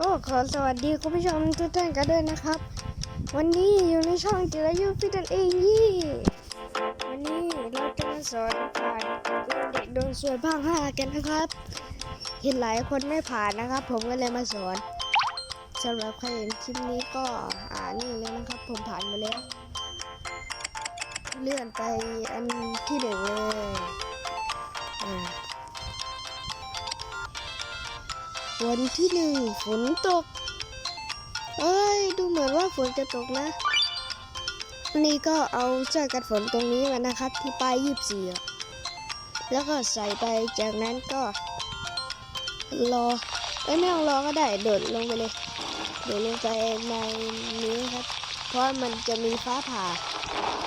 ก็ขอสวัสดีคุณผู้ชมทุกท่านกันด้วยนะครับ วันนี้อยู่ในช่องจิรายุพิทันเองยี่วันนี้เราจะมาสอนผ่านเด็กดวงสวยภาคห้ากันนะครับ เห็นหลายคนไม่ผ่านนะครับ ผมก็เลยมาสอนสำหรับใครเห็นคลิปนี้ก็อ่านี่เลยนะครับ ผมผ่านมาแล้ว เลื่อนไปอันที่หนึ่งเลยอ่า วันที่หนึ่งฝนตก เอ้ย ดูเหมือนว่าฝนจะตกนะ นี่ก็เอาเสื้อกันฝนตรงนี้มานะครับ ที่ป้ายยีบสี่แล้วก็ใส่ไปจากนั้นก็ รอเอ้ยไม่ต้องรอก็ได้โดดลงไปเลยโดดลงไปในนี้ครับ เพราะมันจะมีฟ้าผ่า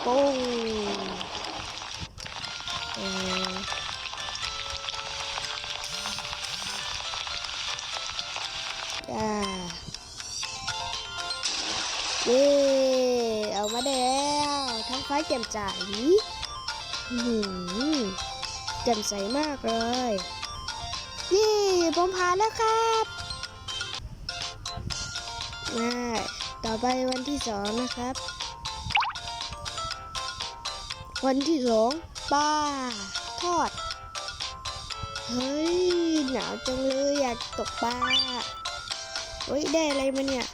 ปุ้งเออ แจ่มใสหือแจ่มใสมากเลยเย้ผมผ่านแล้วครับมาต่อไปวันที่สองนะครับ วันที่สองปลาทอด เฮ้ย หนาวจังเลยอยากตกปลาเฮ้ย ได้อะไรมาเนี่ย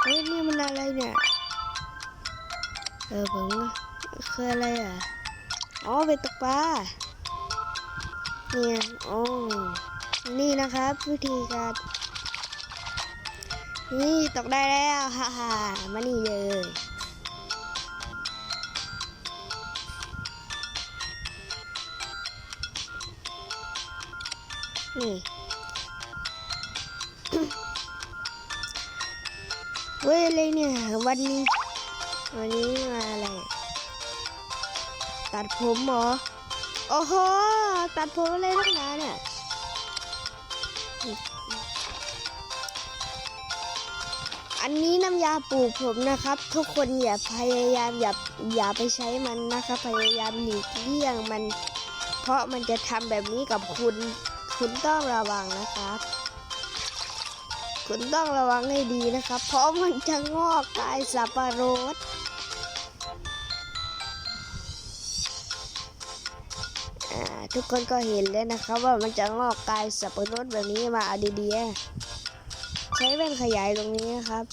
เฮ้ย นี่มันอะไรเนี่ย เออผมคืออะไรอะ อ๋อไปตกปลาเนี่ยอ๋อนี่นะครับ วิธีการ นี่ตกได้แล้วฮ่าฮ่ามานี่เลยนี่เว้ยอะไรเนี่ยวันนี้ วันนี้มาอะไร ตัดผมหรอโอ้โห ตัดผมอะไรนักหนานเนี่ยอันนี้น้ำยาปลูกผมนะครับ ทุกคนอย่าพยายามอย่าอย่าไปใช้มันนะครับ พยายามหลีกเลี่ยงมัน เพราะมันจะทำแบบนี้กับคุณ คุณต้องระวังนะครับ คุณต้องระวังให้ดีนะครับ เพราะมันจะงอกกลายสับปะรด ทุกคนก็เห็นแล้วนะครับ ว่ามันจะงอกกลายสับปะรดแบบนี้มาอาดีๆใช้เป็นขยายตรงนี้นะครับ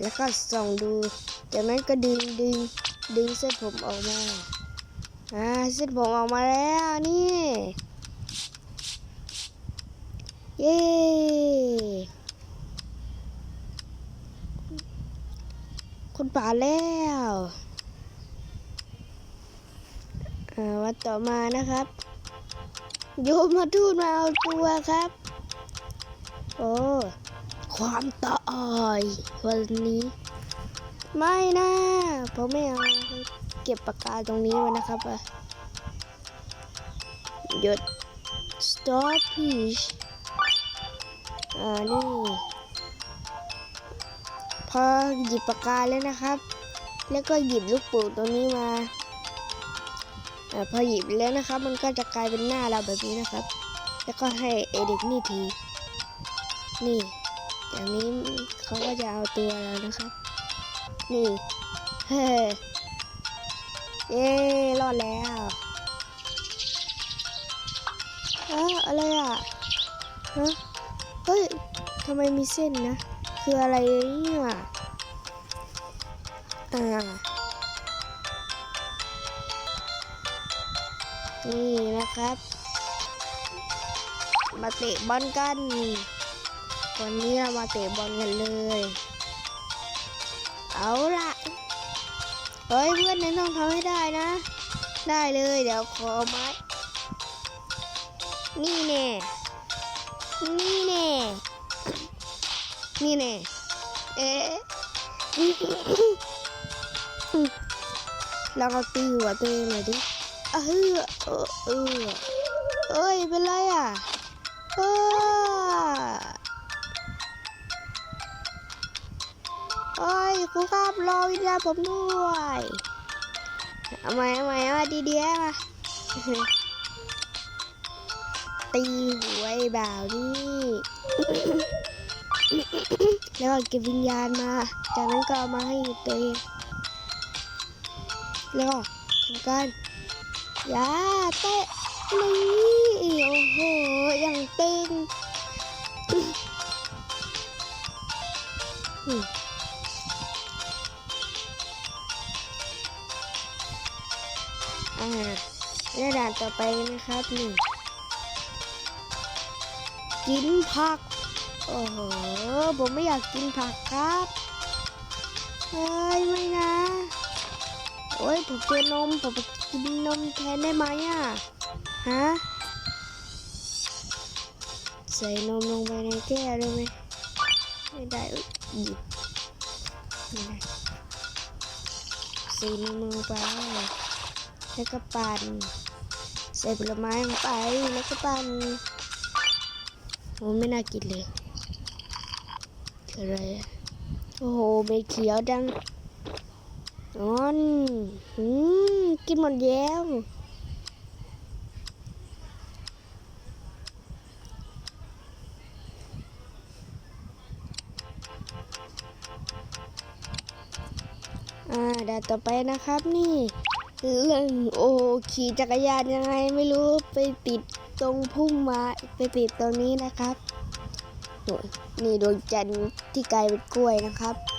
แล้วก็ส่องดู จากนั้นก็ดึงดึงดึงเส้นผมออกมา อ่าเส้นผมออกมาแล้วนี่ เย้คุณป่าแล้ว วันต่อมานะครับ โยมมาทูดมาเอาตัวครับ โอ้ความตายวันนี้ ไม่นะผมไม่เอาเก็บปากกาตรงนี้ไว้นะครับอะหยุด stop please อ่านี่พอหยิบปากกาแล้วนะครับ แล้วก็หยิบลูกป่งตัวนี้มา พอหยิบแล้วนะครับ มันก็จะกลายเป็นหน้าเราแบบนี้นะครับ แล้วก็ให้เอเด็กนี่ทีนี่ อย่างนี้เขาก็จะเอาตัวเรานะครับ นี่เฮ้เย้รอดแล้วเอ้ออะไรอะฮะเฮ้ยทำไมมีเส้นนะ คืออะไรเนี่ยอ่า นี่นะครับ มาเตะบอลกันวันนี้เรามาเตะบอลกันเลย เอาละเฮ้ยเพื่อนนั้นต้องทำให้ได้นะ ได้เลยเดี๋ยวขอไม้ นี่แน่ นี่แน่ นี่แน่ เอ๊ะเราเอาตีหัวตัวเองหน่อยดิ เออเออเออเอ้ยเป็นไรอะเออเอ้ยครูครับรอวิญญาณผมด้วยเอาใหมเอาใหม่เอามาดีเดียมาตีหวไอ้บ่าวนี่แล้วก็เก็บวิญญาณมา จากนั้นก็เอามาให้ตัวเองแล้วก็ทำการ ยาเตะนี่โอ้โหอย่างตึงอืมอ่าและด่านต่อไปนะครับหนี่งกินผัก โอ้โห ผมไม่อยากกินผักครับ เฮ้ย ไม่นะ โอ้ย ผมเจอนม ผม กินนมแทนได้ไหมอะ ฮะ ใส่นมลงไปในแก้วได้ไหมไม่ได้เอ้ยหยิบไม่ได้ใส่นมลงไป แล้วก็ปั่น ใส่ผลไม้ลงไป แล้วก็ปั่นโอ้ไม่น่ากินเลยออะไรอะโอ้โหใบเขียวดัง นอนอืมกินหมดแล้วอ่าด่านต่อไปนะครับนี่เรื่องโอขี่จักรยานยังไงไม่รู้ไปติดตรงพุ่มไม้ไปติดตรงนี้นะครับโอ้ยนี่ดวงจันทร์ที่กลายเป็นกล้วยนะครับ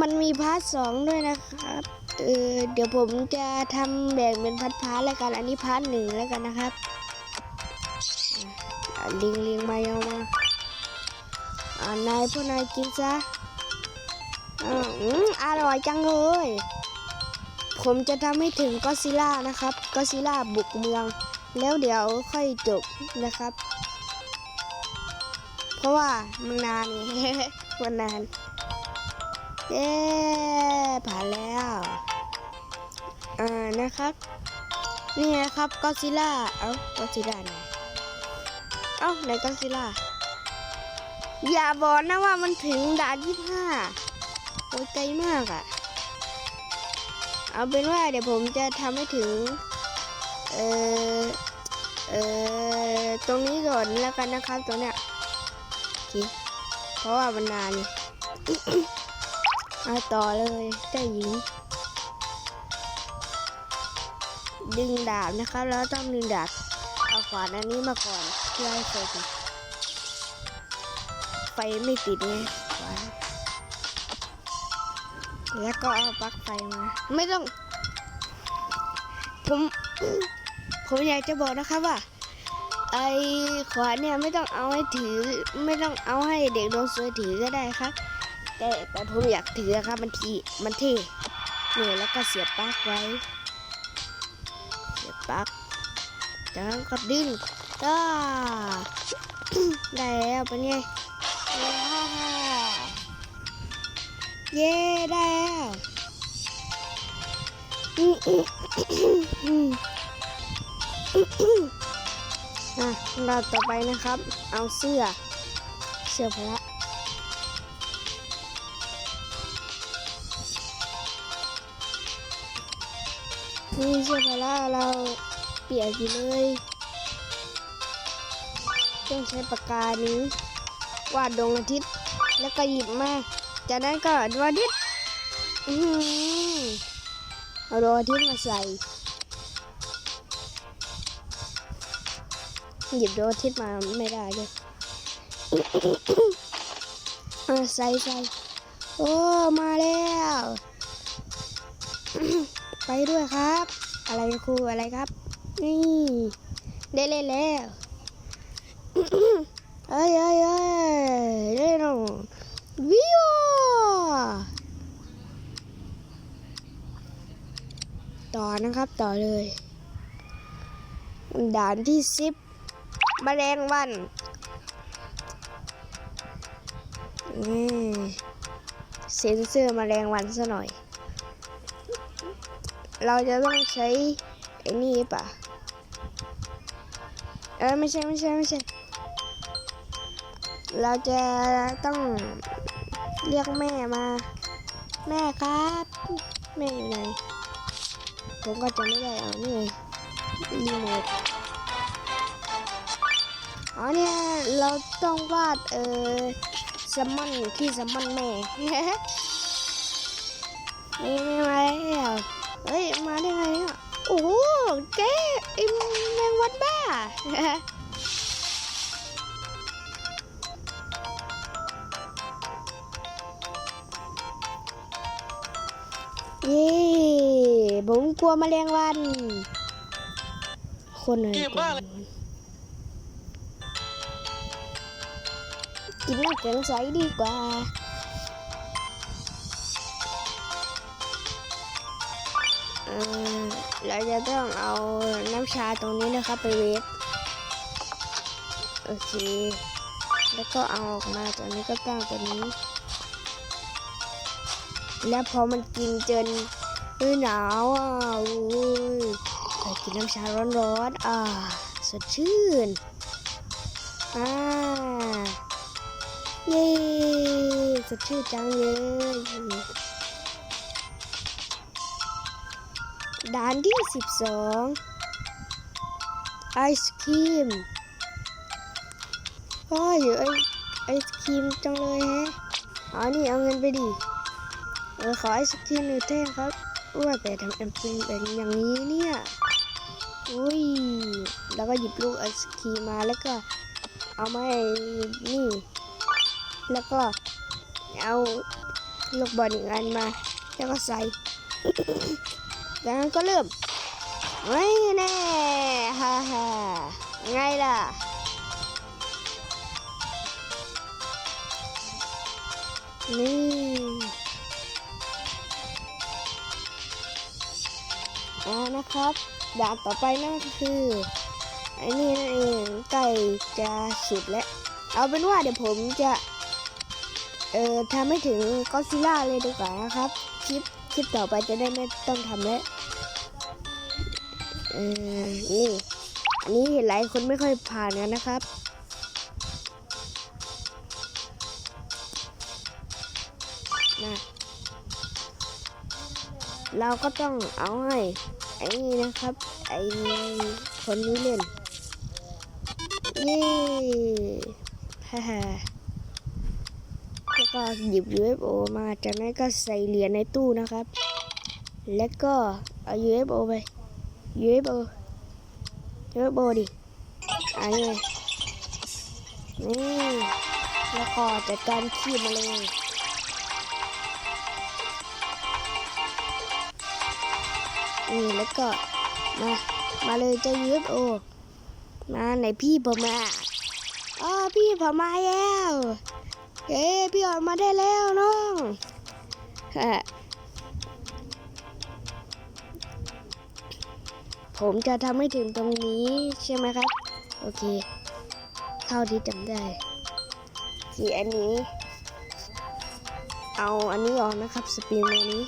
มันมีพาร์ทสองด้วยนะครับ เออเดี๋ยวผมจะทำแบ่งเป็นพาร์ทพาร์ทแล้วกัน อันนี้พาร์ทหนึ่งแล้วกันนะครับลิงลิงมาเอามาอ่านายพวกนายกินซะอืมอร่อยจังเลย ผมจะทำให้ถึงก็ซิล่านะครับก็ซิล่าบุกเมือง แล้วเดี๋ยวค่อยจบนะครับ เพราะว่ามันนานมันนาน เย้ผ่านแล้วอ่านะครับ นี่นะครับก็ซิล่าเอ้าก็ซิล่าไหนเอ้าไหนก็ซิล่าอย่าบอกนะว่ามันถึงด่านยี่ห้าโอ้ยไกลมากอะ่ะ เอาเป็นว่าเดี๋ยวผมจะทำให้ถึง เออเออตรงนี้ก่อนแล้วกันนะครับตรงเนี้ยเพราะว่ามันนาน ไงเอาต่อเลยเจ้าหญิง ดึงดาบนะครับ แล้วต้องดึงดาบเอาขวานอันนี้มาก่อนเพื่อให้ไฟติดไฟไม่ติดไงขวานแล้วก็เอาปลั๊กไฟมา ไม่ต้อง ผมผมอยากจะบอกนะครับว่าไอ้ขวานเนี่ยไม่ต้องเอาให้ถือ ไม่ต้องเอาให้เด็กโดนสวยถือก็ได้ครับ แต่แต่ผมอยากถือครับ มันทีมันเท่เนี่ยแล้วก็เสียบปลั๊กไว้ เสียบปลั๊กจากนั้นก็ดึงก็ได้แล้วเป็นไงเย้ได้แล้วอืมอืมอืมอืมอะเราต่อไปนะครับ เอาเสื้อ เสื้อพละ นี่เสื้อพละเราเปียกอยู่เลยต้องใช้ปากกานี้ วาดดวงอาทิตย์ แล้วก็หยิบมา จากนั้นก็ดวงอาทิตย์อือหือเอาดวงอาทิตย์มาใส่ หยิบดวงอาทิตย์มาไม่ได้เลยใส่ใส่โอ้ มาแล้ว ไปด้วยครับ อะไรครูอะไรครับ นี่ ได้เล่นแล้วเอ้ยเอ้ยเอ้ยเล่นหนวิวต่อนะครับต่อเลยด่านที่สิบแมลงวันนี่เซ็นเซอร์แมลงวันซะหน่อย เราจะต้องใช้ไอ้นี่ป่ะ เออไม่ใช่ไม่ใช่ไม่ใช่ เราจะต้องเรียกแม่มา แม่ครับ แม่อยู่ไหน ผมก็จะไม่ได้เอานี่รีโมทต้องวาดเออแซลมอนที่แซลมอนแม่นี่ไม่มาแล้ว เฮ้ย มาได้ไงเนี่ยโอ้โห เจ๊ไอ้แมงวันบ้า เย้ผมกลัวแมลงวัน คนอะไรกลัวแมลงวันกินน้ำแข็งใสดีกว่า เราจะต้องเอาน้ำชาตรงนี้นะครับไปเวฟโอเค แล้วก็เอาออกมาจากนี้ก็ตั้งตัวนี้ แล้วพอมันกินจนเออหนาวอะโอ้ยไปกินน้ำชาร้อนๆอ่าสดชื่นอ่าเย้สดชื่นจังเลย ด่านที่ 12 ไอศครีมพ่ออยู่ไอไอศครีมจังเลยแฮะอ๋อนี่เอาเงินไปดิเออขอไอศครีมหนึ่งแท่งครับว่าแต่ทำไมเป็นเป็นอย่างนี้เนี่ยอุ้ยแล้วก็หยิบลูกไอศครีมมาแล้วก็เอามาให้นี่ แล้วก็เอาลูกบอลอีกอันมา แล้วก็ใส่ แล้วก็เริ่มไม่แน่ฮ่าฮ่าไงล่ะนี่อ่านะครับด่านต่อไปนั่นก็คือไอ้นี่นั่นเองใกล้จะสุดแล้ว เอาเป็นว่าเดี๋ยวผมจะ เอ่อทำให้ถึงก็ซิล่าเลยดีกว่านะครับ คลิป คลิปต่อไปจะได้ไม่ต้องทำแล้วเออนี่ อันนี้หลายคนไม่ค่อยผ่านกันนะครับ นะเราก็ต้องเอาให้ไอ้นี่นะครับ ไอ้คนนี้เล่น เย้ฮ่าฮ่าแล้ว ก็หยิบ UFO มาจากนั้นก็ใส่เหรียญในตู้นะครับ แล้วก็เอา UFO ไป UFO UFO ดิอันนี้นี่แล้วก็จัดการขี้มาเลยนี่แล้วก็มา มาเลยจะ UFO มาไหนพี่ผมมาอ๋อพี่ผมมาแล้ว เฮ้พี่ออกมาได้แล้วน้องผมจะทำให้ถึงตรงนี้ใช่ไหมครับ โอเคเข้าที่จำได้ที่อันนี้ เอาอันนี้ออกนะครับสปริงตัวนี้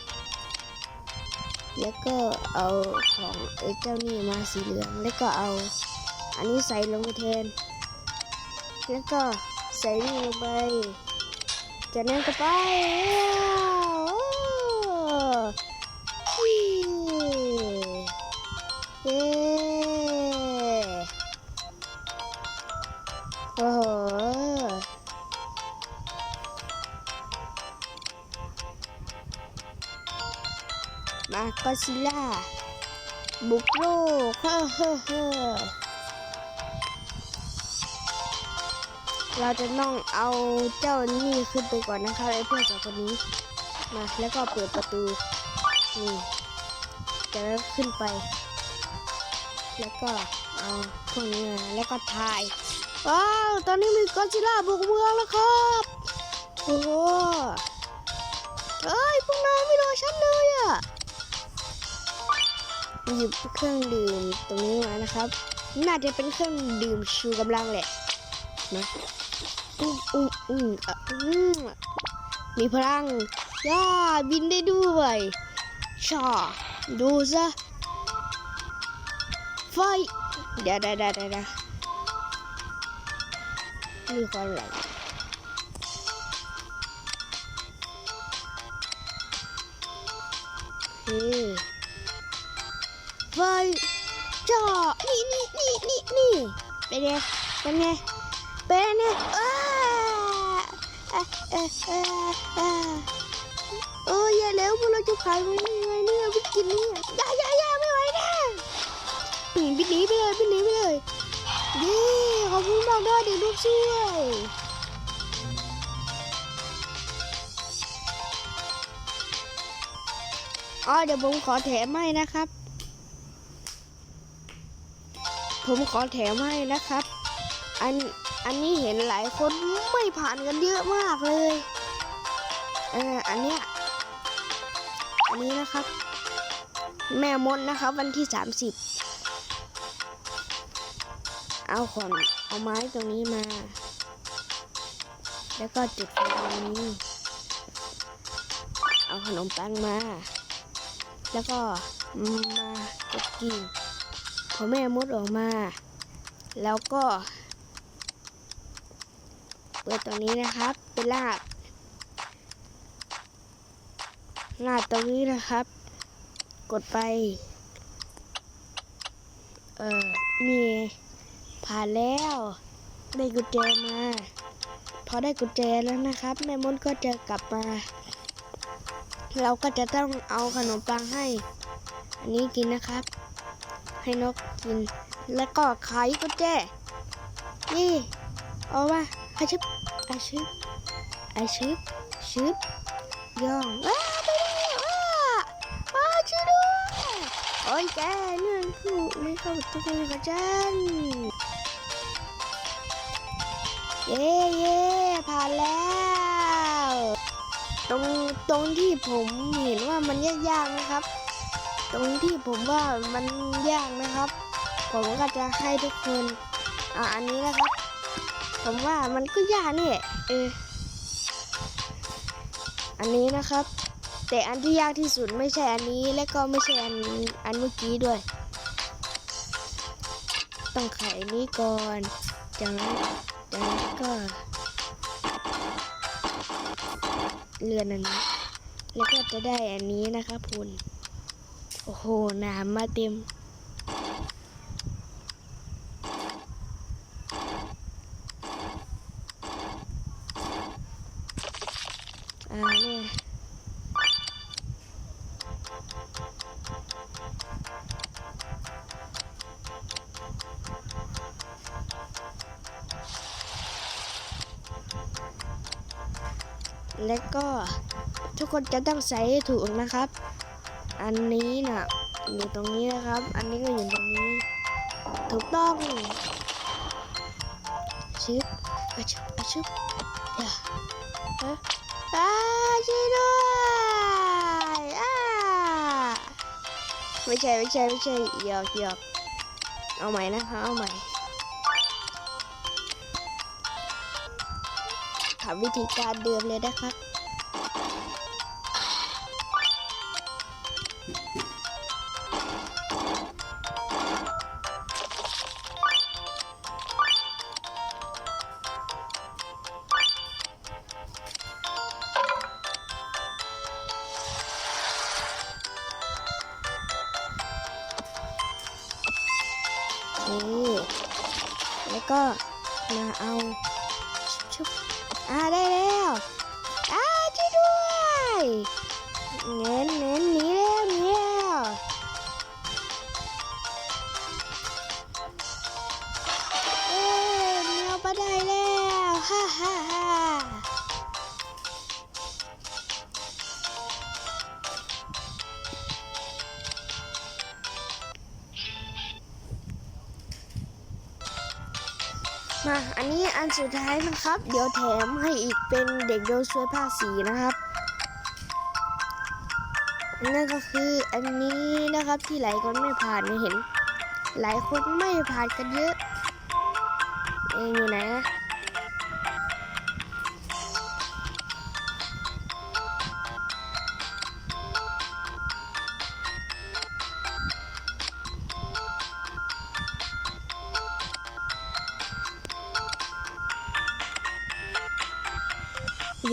แล้วก็เอาของไอ้เจ้านี่มาสีเหลือง แล้วก็เอาอันนี้ใส่ลงไปแทน แล้วก็ ใส่นี่ลงไปจาก เราจะต้องเอาเจ้านี่ขึ้นไปก่อนนะคะไอ้เพื่อนสองคนนี้มาแล้วก็เปิดประตูนี่จะขึ้นไป แล้วก็เอาพวกนี้มาแล้วก็ถ่ายว้าวตอนนี้มีกอดซิล่าบุกเมืองแล้วครับโอ้โหเอ้ยพวกนายไม่รอฉันเลยอะหยิบเครื่องดื่มตรงนี้มานะครับ น่าจะเป็นเครื่องดื่มชูกำลังแหละนะ อุ้มอุ้มอุ้มอืมมีพลังย่าบินได้ด้วยชาดูซะไฟเดี๋ยวเดี๋ยวเดี๋ยวเดี๋ยวมีความแรงเฮ้ไฟจ่อนี่นี่นี่นี่นี่เป็นไงเป็นไงเป็นเนี่ยอ้าอะอะอะอะ โอ้ยอย่าแล้วพวกเราจะผ่านมันยังไงเนี่ยไปกินเนี่ยอย่าอย่าอย่าไม่ไหวนะอืมพี่หนีไปเลยพี่หนีไปเลยเย้ขอบคุณมากด้วยเด็กลูกช่วยอ๋อเดี๋ยวผมขอแถมให้นะครับ ผมขอแถมให้นะครับ อัน อันนี้เห็นหลายคนไม่ผ่านกันเยอะมากเลยเอออันเนี้ยอันนี้นะครับ แม่มดนะครับ วันที่30เอาขอนเอาไม้ตรงนี้มา แล้วก็จุดไฟตรงนี้ เอาขนมปังมา แล้วก็มากดกิ่งพอแม่มดออกมา แล้วก็ เปิดตรงนี้นะครับ เป็นรากรากตรงนี้นะครับ กดไป เออนี่ผ่านแล้ว ได้กุญแจมา พอได้กุญแจแล้วนะครับ แม่มดก็จะกลับมา เราก็จะต้องเอาขนมปังให้ อันนี้กินนะครับ ให้นกกิน แล้วก็ไขกุญแจนี่เอาว่า อาชึบอาชึบอาชึบชึบย่องว้าไปเลยว้าว้าช่วยด้วยโอ้ยแกนี่ยคือไม่เข้าระตูเลยกับฉันเย้เย้ผ่านแล้ว ตรงตรงที่ผมเห็นว่ามันยากๆนะครับ ตรงที่ผมว่ามันยากนะครับ ผมก็จะให้ทุกคนอ่าอันนี้นะครับ ผมว่ามันก็ยากนี่เอออันนี้นะครับ แต่อันที่ยากที่สุดไม่ใช่อันนี้และก็ไม่ใช่อันอันเมื่อกี้ด้วย ต้องไขนนี้ก่อนจากนั้นจากนั้นก็เลื่อนอันนี้แล้วก็จะได้อันนี้นะครับคุณโอ้โหน้ำมาเต็ม คนจะต้องใส่ให้ถูกนะครับ อันนี้น่ะอยู่ตรงนี้นะครับ อันนี้ก็อยู่ตรงนี้ ถูกต้องชึบอะชึบอะชึบอย่าฮะอาช่วยด้วยอาไม่ใช่ไม่ใช่ไม่ใช่หยอกหยอกเอาใหม่นะคะเอาใหม่ทำวิธีการเดิมเลยนะครับ ชุบ ท้ายนะครับ เดี๋ยวแถมให้อีกเป็นเด็กโดนช่วยภาคสีนะครับนั่นก็คืออันนี้นะครับที่หลายคนไม่ผ่านไม่เห็น หลายคนไม่ผ่านกันเยอะเองอยู่ไหนนะ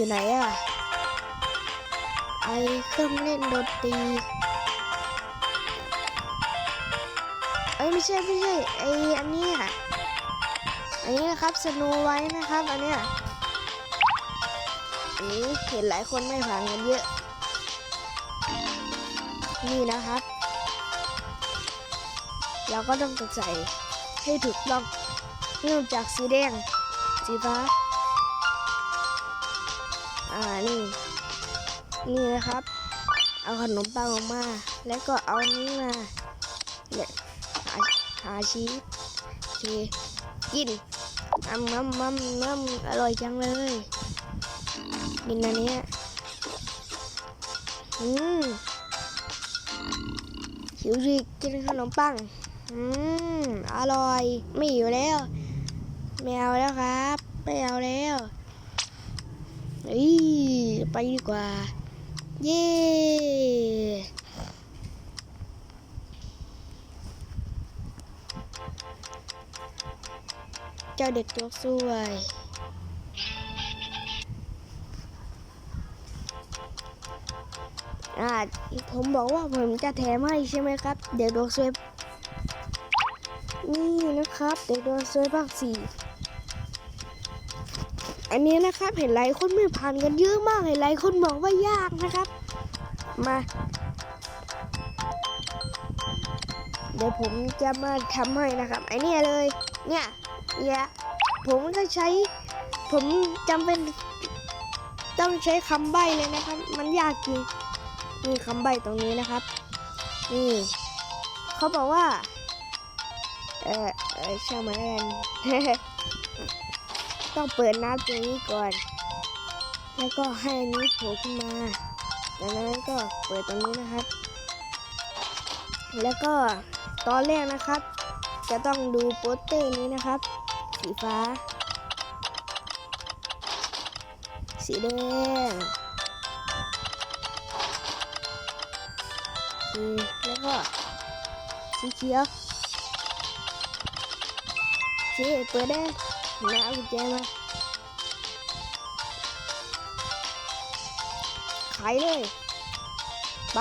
อยู่ไหนอะไอเครื่องเล่นดนตรีเอ้ยไม่ใช่ไม่ใช่ไออันนี้ยไอนนี้นะครับสโนไว้นะครับอันเนี้ยอันนี้เห็นหลายคนไม่ผ่านกันเยอะ นี่นะครับ เราก็ต้องใส่ให้ถูกต้องเริ่มจากสีแดง สีฟ้า อ่านี่ นี่นะครับ เอาขนมปังออกมา แล้วก็เอานี้มาเนี่ยหาหาชีสเคกินน้ำน้ำน้ำน้ำอร่อยจังเลยกินอันนี้อืมหิวสิกินขนมปัง อืม อร่อย ไม่อยู่แล้ว ไม่เอาแล้วครับ ไม่เอาแล้ว อีไปดีกว่า เย้เจ้าเด็กตัวสวยอ่าผมบอกว่าผมจะแถมให้ใช่ไหมครับ เด็กดวงสวยนี่นะครับ เด็กดวงสวยภาคสี่ อันนี้นะครับเห็นหลายคนไม่ผ่านกันเยอะมากเห็นหลายคนบอกว่ายากนะครับ มา เดี๋ยวผมจะมาทำให้นะครับไอเนี่ยเลย เนี่ยเนี่ยผมก็ใช้ ผมจำเป็นต้องใช้คำใบ้เลยนะครับ มันยากจริงนี่คำใบ้ตรงนี้นะครับ นี่เขาบอกว่า เออเออช่างมันแล้วกัน ต้องเปิดน้ำตรงนี้ก่อน แล้วก็ให้อันนี้โผล่ขึ้นมาจากนั้นก็เปิดตรงนี้นะครับ แล้วก็ตอนแรกนะครับ จะต้องดูโปสเตอร์นี้นะครับ สีฟ้า สีแดงแล้วก็สีเขียวสีเปิดได้ แล้วเอากุญแจมาขายเลยไป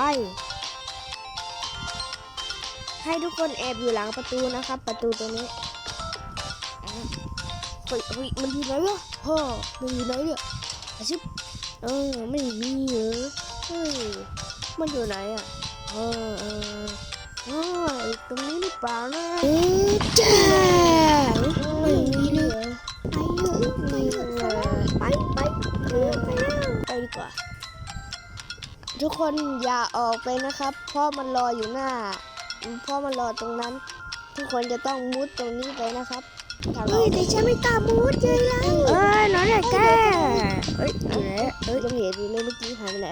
ให้ทุกคนแอบอยู่หลังประตูนะครับ ประตูตัวนี้เฮ้ยเฮ้ยมันอยู่ไหนวะพ่อมันอยู่ไหนเนี่ยอาชิบเออไม่มีเหรอเฮ้ยมันอยู่ไหนอะเออเออเออตรงนี้หรือเปล่านะเอ๊ะจ้า ทุกคนอย่าออกไปนะครับเพราะมันรออยู่หน้าเพราะมันรอตรงนั้น ทุกคนจะต้องมุดตรงนี้ไปนะครับเฮ้ยแต่ฉันไม่กล้ามุดเลยล่ะเอ้ยน้องอยากแก้เฮ้ยอยู่ไหนเฮ้ยยังเห็นอยู่เลยเมื่อกี้หายไปไหน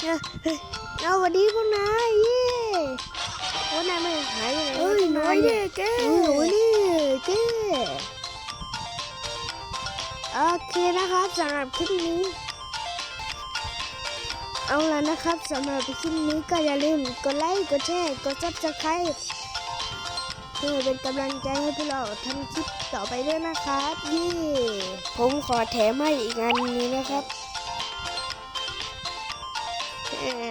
เฮ้ยเฮ้ยเอาสวัสดีพวกนายเย้พวกนายไม่หายไปไหนเฮ้ยน้อยเนี่ยแกหนูนี่แก โอเคนะครับสำหรับคลิปนี้ เอาละนะครับสำหรับคลิปนี้ก็อย่าลืมกดไลค์กดแชร์กดซับสไครต์เพื่อเป็นกำลังใจให้พวกเราทำคลิปต่อไปด้วยนะครับยี่ผมขอแถมให้อีกอันนี้นะครับเอ่อ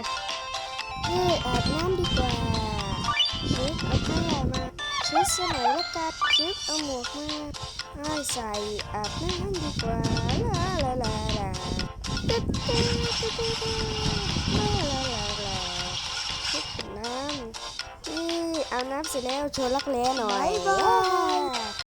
เฮ้ยอาบน้ำดีกว่าชิปเอาผ้ามาชิดสมัยแล้วกันชิปเอาหมวกมา ให้ใส่อาบน้ำดีกว่าลาลาลาลาตึ๊ดตึ๊ดตึ๊ดตึ๊ดลาลาลาลาชุบน้ำนี่เอาน้ำเสร็จแล้วโชว์รักแร้หน่อยบ๊ายบาย